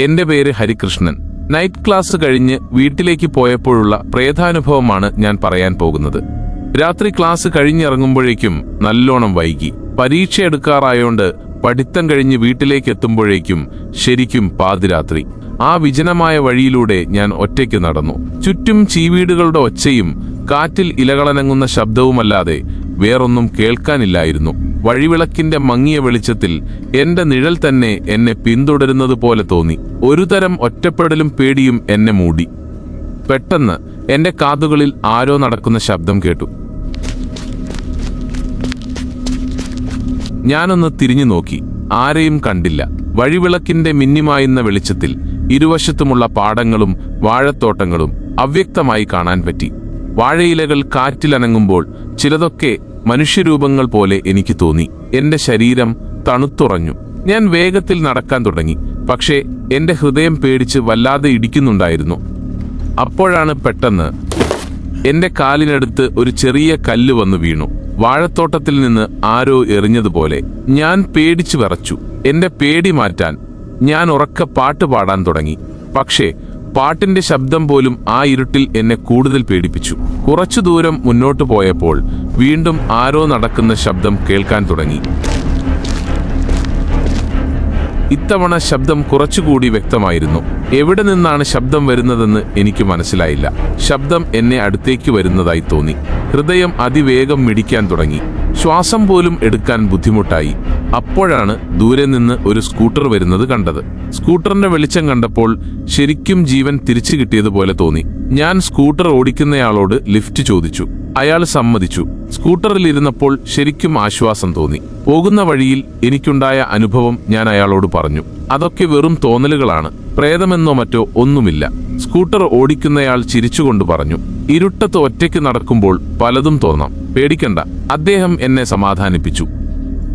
എന്റെ പേര് Harikrishnan. Night class കഴിഞ്ഞ് വീട്ടിലേക്ക് പോയപ്പോഴുള്ള പ്രേതാനുഭവമാണ് ഞാൻ പറയാൻ പോകുന്നത്. രാത്രി ക്ലാസ് കഴിഞ്ഞിറങ്ങുമ്പോഴേക്കും നല്ലോണം വൈകി. പരീക്ഷ എടുക്കാറായോണ്ട് പഠിത്തം കഴിഞ്ഞ് വീട്ടിലേക്ക് എത്തുമ്പോഴേക്കും ശരിക്കും പാതിരാത്രി. ആ വിജനമായ വഴിയിലൂടെ ഞാൻ ഒറ്റയ്ക്ക് നടന്നു. ചുറ്റും ചീവീടുകളുടെ ഒച്ചയും കാറ്റിൽ ഇലകളനങ്ങുന്ന ശബ്ദവുമല്ലാതെ വേറൊന്നും കേൾക്കാനില്ലായിരുന്നു. വഴിവിളക്കിന്റെ മങ്ങിയ വെളിച്ചത്തിൽ എന്റെ നിഴൽ തന്നെ എന്നെ പിന്തുടരുന്നത് പോലെ തോന്നി. ഒരുതരം ഒറ്റപ്പെടലും പേടിയും എന്നെ മൂടി. പെട്ടെന്ന് എന്റെ കാതുകളിൽ ആരോ നടക്കുന്ന ശബ്ദം കേട്ടു. ഞാനൊന്ന് തിരിഞ്ഞു നോക്കി. ആരെയും കണ്ടില്ല. വഴിവിളക്കിന്റെ മിന്നിമായുന്ന വെളിച്ചത്തിൽ ഇരുവശത്തുമുള്ള പാടങ്ങളും വാഴത്തോട്ടങ്ങളും അവ്യക്തമായി കാണാൻ പറ്റി. വാഴയിലകൾ കാറ്റിലനങ്ങുമ്പോൾ ചിലതൊക്കെ മനുഷ്യരൂപങ്ങൾ പോലെ എനിക്ക് തോന്നി. എന്റെ ശരീരം തണുത്തുറഞ്ഞു. ഞാൻ വേഗത്തിൽ നടക്കാൻ തുടങ്ങി. പക്ഷേ എന്റെ ഹൃദയം പേടിച്ച് വല്ലാതെ ഇടിക്കുന്നുണ്ടായിരുന്നു. അപ്പോഴാണ് പെട്ടെന്ന് എന്റെ കാലിനടുത്ത് ഒരു ചെറിയ കല്ല് വന്നു വീണു. വാഴത്തോട്ടത്തിൽ നിന്ന് ആരോ എറിഞ്ഞതുപോലെ ഞാൻ പേടിച്ചു വിറച്ചു. എന്റെ പേടി മാറ്റാൻ ഞാൻ ഉറക്കെ പാട്ട് പാടാൻ തുടങ്ങി. പക്ഷേ പാട്ടിന്റെ ശബ്ദം പോലും ആ ഇരുട്ടിൽ എന്നെ കൂടുതൽ പേടിപ്പിച്ചു. കുറച്ചു ദൂരം മുന്നോട്ടു പോയപ്പോൾ വീണ്ടും ആരോ നടക്കുന്ന ശബ്ദം കേൾക്കാൻ തുടങ്ങി. ഇത്തവണ ശബ്ദം കുറച്ചുകൂടി വ്യക്തമായിരുന്നു. എവിടെ നിന്നാണ് ശബ്ദം വരുന്നതെന്ന് എനിക്ക് മനസ്സിലായില്ല. ശബ്ദം എന്നെ അടുത്തേക്ക് വരുന്നതായി തോന്നി. ഹൃദയം അതിവേഗം മിടിക്കാൻ തുടങ്ങി. ശ്വാസം പോലും എടുക്കാൻ ബുദ്ധിമുട്ടായി. അപ്പോഴാണ് ദൂരെ നിന്ന് ഒരു സ്കൂട്ടർ വരുന്നത് കണ്ടത്. സ്കൂട്ടറിന്റെ വെളിച്ചം കണ്ടപ്പോൾ ശരിക്കും ജീവൻ തിരിച്ചു കിട്ടിയതുപോലെ തോന്നി. ഞാൻ സ്കൂട്ടർ ഓടിക്കുന്നയാളോട് ലിഫ്റ്റ് ചോദിച്ചു. അയാൾ സമ്മതിച്ചു. സ്കൂട്ടറിൽ ഇരുന്നപ്പോൾ ശരിക്കും ആശ്വാസം തോന്നി. പോകുന്ന വഴിയിൽ എനിക്കുണ്ടായ അനുഭവം ഞാൻ അയാളോട് പറഞ്ഞു. അതൊക്കെ വെറും തോന്നലുകളാണ്. പ്രേതമെന്നോ മറ്റോ ഒന്നുമില്ല. സ്കൂട്ടർ ഓടിക്കുന്നയാൾ ചിരിച്ചുകൊണ്ട് പറഞ്ഞു. ഇരുട്ടത്ത് ഒറ്റയ്ക്ക് നടക്കുമ്പോൾ പലതും തോന്നാം. പേടിക്കണ്ട. അദ്ദേഹം എന്നെ സമാധാനിപ്പിച്ചു.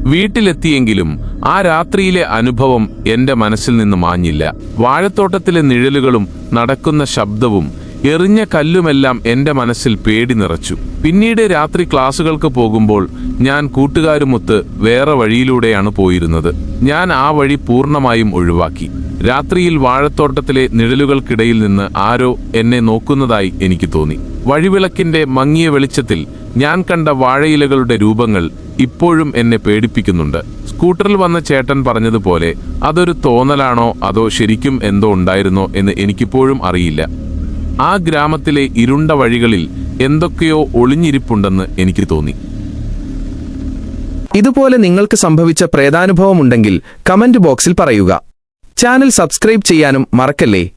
വീട്ടിലെത്തിയെങ്കിലും ആ രാത്രിയിലെ അനുഭവം എന്റെ മനസ്സിൽ നിന്ന് മാഞ്ഞില്ല. വാഴത്തോട്ടത്തിലെ നിഴലുകളും നടക്കുന്ന ശബ്ദവും എറിഞ്ഞ കല്ലുമെല്ലാം എന്റെ മനസ്സിൽ പേടി നിറച്ചു. പിന്നീട് രാത്രി ക്ലാസുകൾക്ക് പോകുമ്പോൾ ഞാൻ കൂട്ടുകാരുമൊത്ത് വേറെ വഴിയിലൂടെയാണ് പോയിരുന്നത്. ഞാൻ ആ വഴി പൂർണമായും ഒഴിവാക്കി. രാത്രിയിൽ വാഴത്തോട്ടത്തിലെ നിഴലുകൾക്കിടയിൽ നിന്ന് ആരോ എന്നെ നോക്കുന്നതായി എനിക്ക് തോന്നി. വഴിവിളക്കിന്റെ മങ്ങിയ വെളിച്ചത്തിൽ ഞാൻ കണ്ട വാഴയിലകളുടെ രൂപങ്ങൾ ഇപ്പോഴും എന്നെ പേടിപ്പിക്കുന്നുണ്ട്. സ്കൂട്ടറിൽ വന്ന ചേട്ടൻ പറഞ്ഞതുപോലെ അതൊരു തോന്നലാണോ? അതോ ശരിക്കും എന്തോ ഉണ്ടായിരുന്നോ? എന്ന് എനിക്കിപ്പോഴും അറിയില്ല. ആ ഗ്രാമത്തിലെ ഇരുണ്ട വഴികളിൽ എന്തൊക്കെയോ ഒളിഞ്ഞിരിപ്പുണ്ടെന്ന് എനിക്ക് തോന്നി. ഇതുപോലെ നിങ്ങൾക്ക് സംഭവിച്ച പ്രേതാനുഭവമുണ്ടെങ്കിൽ കമന്റ് ബോക്സിൽ പറയുക. ചാനൽ സബ്സ്ക്രൈബ് ചെയ്യാനും മറക്കല്ലേ?